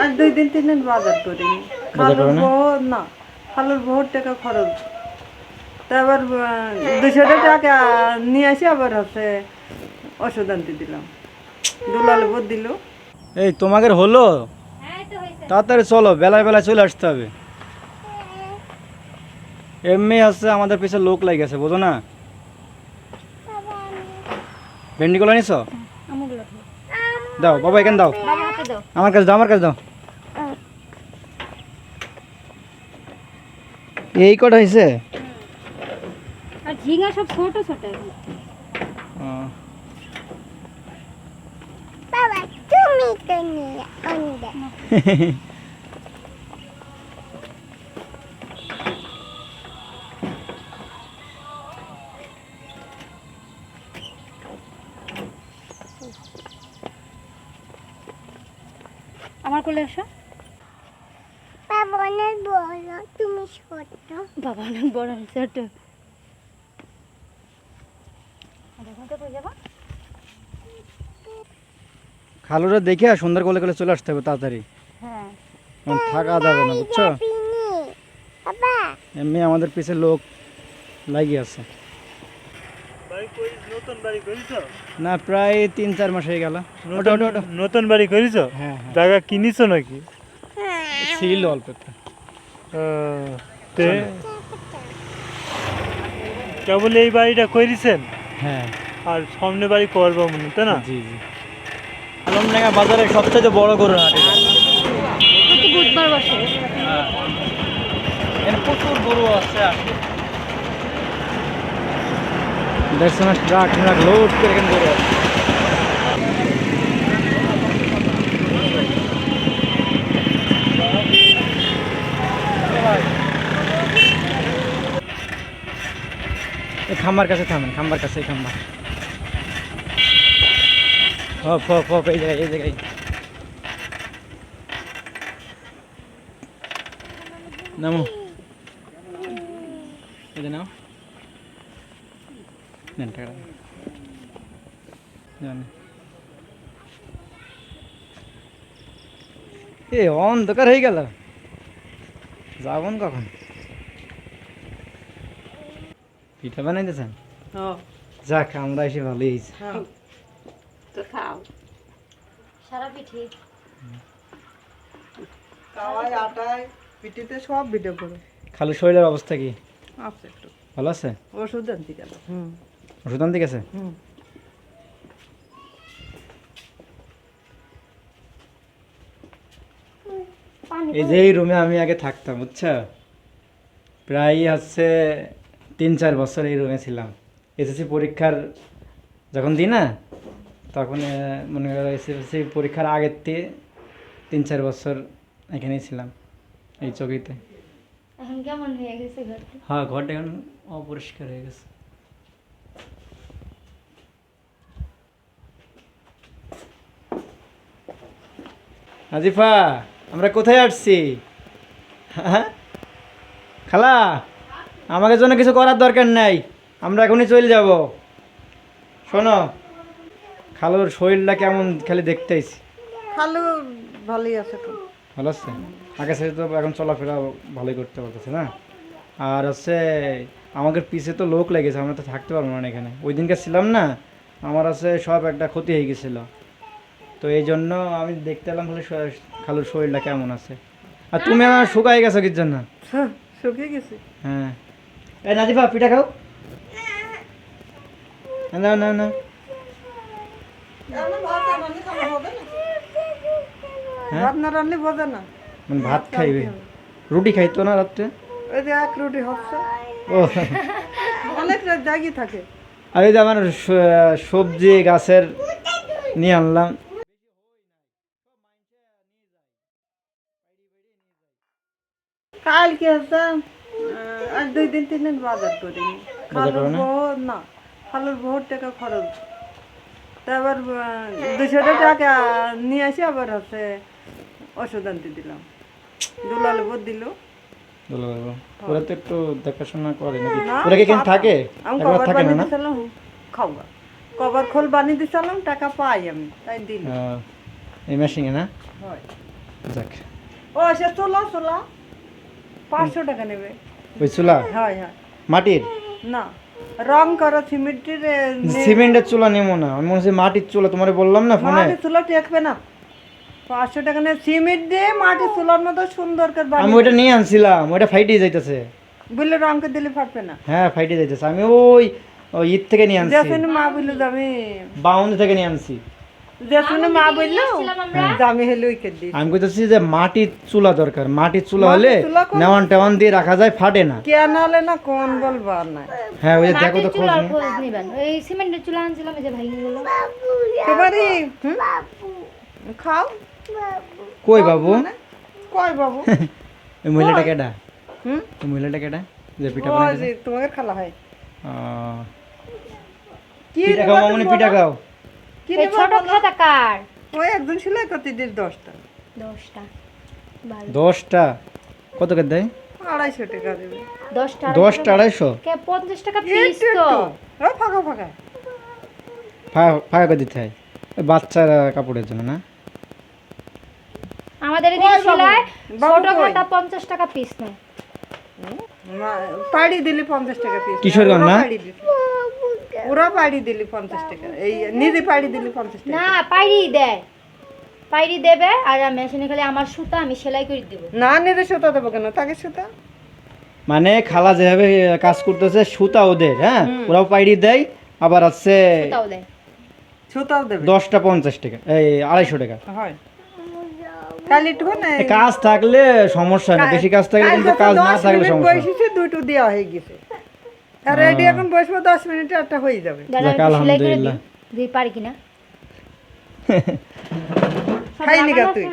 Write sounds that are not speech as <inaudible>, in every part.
আর দুই দিন তিন দিন বাজার করিনি খালুর না? বউ না খালুর বহুত টাকা খরচ। তা আবার দুশো টাকা নিয়ে আসি আবার হচ্ছে ওষুধ আনতে দিলাম। দুলাল বোধ দিল। এই তোমাদের হলো? তাড়াতাড়ি চলো বেলায় বেলায় চলে আসতে হবে। এমনি হচ্ছে আমাদের পিছে লোক লাগে গেছে বোঝো না? ভেন্ডি কলা নিছ দাও বাবা এখানে দাও। আমার কাছে দাও আমার কাছে দাও। এই কটা হইছে? আর ঝিঙ্গা সব ছোট ছোট। বাবা তুমি তো নিয়ে <laughs> আমার কোলে আসো। বাবা অনেক বড় তুমি ছোট। বাবা অনেক বড় হয়েছে ছোট। খালুরা দেখে সুন্দর কোলে কোলে চলে আসতে হবে তাড়াতাড়ি। হ্যাঁ। থাকা যাবে না বুঝছ? এমনি আমাদের পিছে লোক লাগিয়ে আছে। না প্রায় তিন চার মাস হয়ে গেল। নতুন বাড়ি করিছো হ্যাঁ হ্যাঁ। জায়গা কিনিছো নাকি? ছিল অল্প একটু। কেবল এই বাড়িটা করিছেন হ্যাঁ। আর সামনে বাড়ি করব মনে তাই না? জি জি। আলমডাঙ্গা বাজারের সবচেয়ে বড় গরুর হাট বুধবার বসে। প্রচুর গরু আছে আসে। না ট্রাক ট্রাক লোড করে আছে এই খাম্বার কাছে থামেন, খাম্বার কাছে, এই খাম্বার। হপ হপ হপ, এই জায়গায় এই জায়গায়। নামো। এটা নাও। নেন টাকা জানি এ অন্ধকার হয়ে গেল? যাবন কখন? পিঠা বানাইতেছেন? হ্যাঁ যাক আমরা এসে ভালোই হয়েছে। হ্যাঁ। তো খাও। সারা পিঠে। কাওয়াই আটায় পিঠিতে সব ভিডিও করে। খালু শরীরের অবস্থা কি? আছে একটু। ভালো আছে? ওষুধ আনতে গেল হুম। ওষুধ আনতে গেছে? এই যে এই রুমে আমি আগে থাকতাম বুঝছ? প্রায় হচ্ছে তিন চার বছর এই রুমে ছিলাম। এসএসসি পরীক্ষার যখন দিই না তখন মনে করো এসএসসি পরীক্ষার আগের থেকে তিন চার বছর এখানেই ছিলাম এই চকিতে। এখন কেমন হয়ে গেছে হ্যাঁ ঘরটা এখন অপরিষ্কার হয়ে গেছে। আজিফা আমরা কোথায় আসছি? হ্যাঁ? খালা আমাকে জন্য কিছু করার দরকার নাই। আমরা এখনই চলে যাব। শোনো খালুর শরীরটা কেমন খালি দেখতে আইছি। খালু ভালোই আছে তো। ভালো আছে? আগে সাথে তো এখন চলাফেরা ভালোই করতে পারতেছে না? আর হচ্ছে আমাদের পিছে তো লোক লেগেছে আমরা তো থাকতে পারব না এখানে। ওই দিনকে ছিলাম না আমার আছে সব একটা ক্ষতি হয়ে গেছিল। তো এই জন্য আমি দেখতে এলাম খালি খালুর শরীরটা কেমন আছে। আর তুমি আমার শুকাই গেছো কির জন্য? হ্যাঁ, শুকিয়ে গেছি। হ্যাঁ। এই নাজিফা পিঠা খাও। না না না ভাত না রান্নি বোঝে না। মানে ভাত খাইবে। রুটি খাইতো না রাত্রে? ওই যে এক রুটি হচ্ছে। ও। অনেক রাত জাগি থাকে। আর এই যে আমার সবজি গাছের নিয়ে আনলাম। কাল কি হচ্ছে আর দুই দিন তিন দিন বাজার করিনি। খালুর? বউ না খালুর বহুত টাকা খরচ। তা আবার দুশো টাকা নিয়ে আসি আবার হচ্ছে ওষুধ আনতে দিলাম। দুলাল বোধ দিল। বলো বলো। ওরা তো একটু দেখাশোনা করে নাকি? না, ওরা কি এখানে পাতা। থাকে? আমি একবার কভার থাকে না বানিয়ে না? দিছিলাম খাওয়া। কভার খোল বানিয়ে দিছিলাম টাকা পাই আমি তাই দিলাম আহ, এই মেশিনে না? হয়। যাক। ও সে চোলা চোলা। পাঁচশো টাকা নেবে। ওই চুলা? হয় হয়। মাটির? না রং করা সিমেন্টের সিমেন্টের চুলা নেব না। আমি মনে হচ্ছে মাটির চুলা তোমার বললাম না ফোনে। মাটির চুলা টেকবে না। পাঁচশো টাকা নেবে সিমেন্ট দিয়ে মাটির চুলার মতো সুন্দর করে আমি বানিয়ে ওইটা নিয়ে আনছিলাম ওইটা ফাইটে যাইতেছে। বললে রং করে দিলে ফাটবে না। হ্যাঁ ফাইটে যাইতেছে। আমি ওই ওই ঈদ থেকে নিয়ে আনছি। মা বলল দামি বাউন্ড থেকে নিয়ে আনছি। যেখানে মা বলল দামি হলে উইকে দিই আমি কইতেছি যে মাটির চুলা দরকার মাটির চুলা হলে নেওয়ান টেওয়ান দিয়ে রাখা যায় ফাটে না। কে আনালে না কোন বলবার নাই। হ্যাঁ ওই দেখো তো খোঁজ চুলার নিয়ে। খোঁজ নিবেন। ওই সিমেন্টের চুলা আনছিলাম যে ভাই গেলো এবারে খাও। কই বাবু? কয় বাবু? <laughs> ওই মহিলাটা কেডা? হুম? ওই মহিলাটা কেডা? যে পিঠা ওই বানাইছে খালা হয়। কি পিঠা খাও বলো? পিঠা খাও? এই ছোট খাতা কার ওই একজন সেলাই করতে দিস দশটা। দশটা দশটা? কত করে দেয়? আড়াইশো টাকা দেবে। দশটা দশটা আড়াইশো? পঞ্চাশ টাকা পিস তো। ফাঁকা ফাঁকা। ফাঁকা করে দিতে হয়। ওই কাপড়ের জন্য না? আমাদের এদিকে সেলাই ছোট খাতা পঞ্চাশ টাকা পিস নেয়। পাড়ি দিলি পঞ্চাশ টাকা পিস কিশোরগঞ্জ না? ওরা পাড়ি দিলি পঞ্চাশ টাকা। এই নিজে পাড়ি দিলি পঞ্চাশ টাকা। না পাইরি দেয়। পাইরি দেবে আর মেশিনে খালি আমার সুতা আমি সেলাই করে দিব। না নিজে সুতা দেবো কেন? তাকে সুতা? মানে খালা যেভাবে কাজ করতেছে সুতা ওদের হ্যাঁ? ওরাও পাইড়ি দেয় আবার আছে সুতাও দেয়। সুতাও দেবে। দশটা পঞ্চাশ টাকা এই আড়াইশো টাকা। হয়। কাজ থাকলে সমস্যা নেই বেশি কাজ থাকলে কিন্তু কাজ না থাকলে সমস্যা দুটো দেওয়া হয়ে গেছে। আর রেডি এখন বসবো দশ মিনিটে একটা হয়ে যাবে। আলহামদুলিল্লাহ। দিই পারি কিনা? <laughs> খাইনি গা তুই।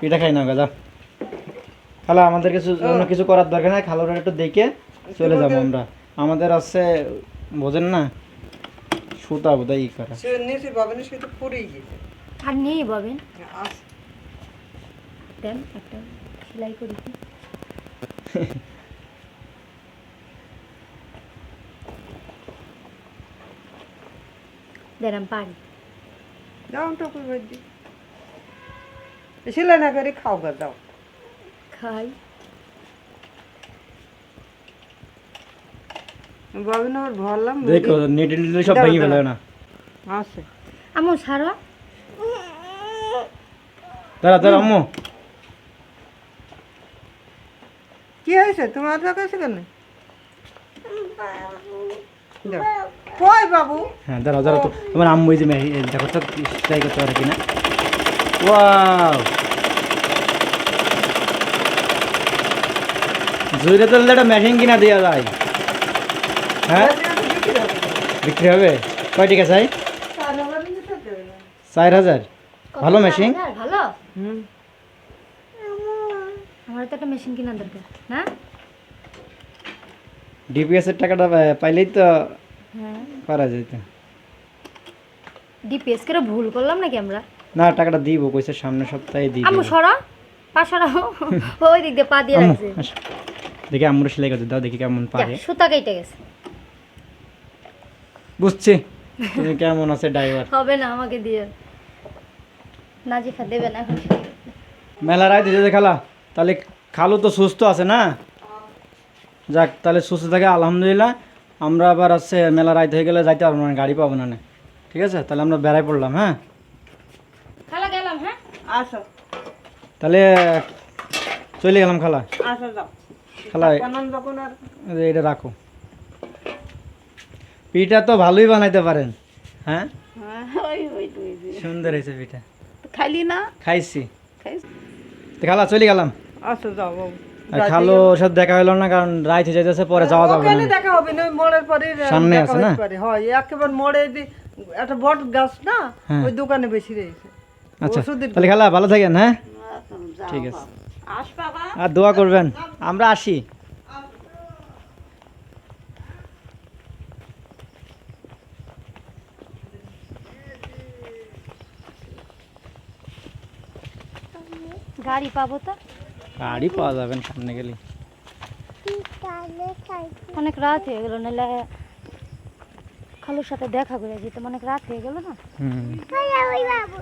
পিঠা খাই না গাজা খালা আমাদের কিছু অন্য কিছু করার দরকার নাই খালার একটু দেখে চলে যাব আমরা। আমাদের আছে বোঝেন না সুতা বোধহয় ই করা। আর নেই ববেন? দেন একটা সেলাই করি। <laughs> আমি পারি যাও টকুর ভাজি সেলাই না করে খাও গা যাও। খাই। বাবিন আমার ভরলাম দেখো নেটে নিলে সব ভেঙে ফেলে না। আছে আমু সারা দাঁড়া দাঁড়া আম্মু। কি হয়েছে? তোমার কাছে কেন। কই বাবু? হ্যাঁ দাঁড়াও দাঁড়াও তো। তোমার আম্মু এই যে মে- দেখো তো ট্রাই করতে পারে কিনা। ওয়াও! জুড়ে একটা মেশিন কিনা দেওয়া যায়। হ্যাঁ? বিক্রি হবে? কয় টাকা চাই? চার হাজার। ভালো মেশিন? ভালো? হুম। আমার তো একটা মেশিন কেনার দরকার না? ডিপিএস এর টাকাটা পাইলেই তো হ্যাঁ। যেত ডিপিএস করে ভুল করলাম নাকি আমরা? না টাকাটা দিব কইছে সামনের সপ্তাহে দিব আম্মু সরা। পা সরাও। <laughs> ওই দিক দিয়ে পা দিয়ে রাখছে। দেখি আম্মুর সেলাই করতে দাও দেখি কেমন পারে। সুতা কেটে গেছে। বুঝছি। তুমি কেমন আছে ড্রাইভার? হবে না আমাকে দিয়ে। নাজিফা দেবে না এখন মেলা রায় দিতে খালা। তাহলে খালু তো সুস্থ আছে না? যাক তাহলে সুস্থ থাকে আলহামদুলিল্লাহ। আমরা আবার আছে মেলা রাইত হয়ে গেলে যাইতে পারব না গাড়ি পাবো না ঠিক আছে? তাহলে আমরা বেড়াই পড়লাম হ্যাঁ? খালা গেলাম হ্যাঁ? আসো। তাহলে চলে গেলাম খালা। আসো যাও। খালা এটা রাখো। পিঠা তো ভালোই বানাইতে পারেন হ্যাঁ? তুই সুন্দর হয়েছে পিঠা। খাইলি না? খাইছি। খালা চলে গেলাম। আসো যাও বাবু। আর খালো সাথে দেখা হলো না কারণ রাইত হয়ে যাইতেছে পরে যাওয়া যাবে না দেখা হবে না ওই মোড়ের পরে সামনে আছে না? হয় একেবারে মোড়ে একটা বট গাছ না হ্যাঁ। ওই দোকানে বেশি রয়েছে। আচ্ছা তাহলে খালা ভালো থাকেন হ্যাঁ? ঠিক আছে। আস বাবা। আর দোয়া করবেন। আমরা আসি। গাড়ি পাবো তো? গাড়ি পাওয়া যাবেন সামনে গেলে। অনেক রাত হয়ে গেল নাহলে খালুর সাথে দেখা করে যেতাম অনেক রাত হয়ে গেল না? হুম। ওই বাবু।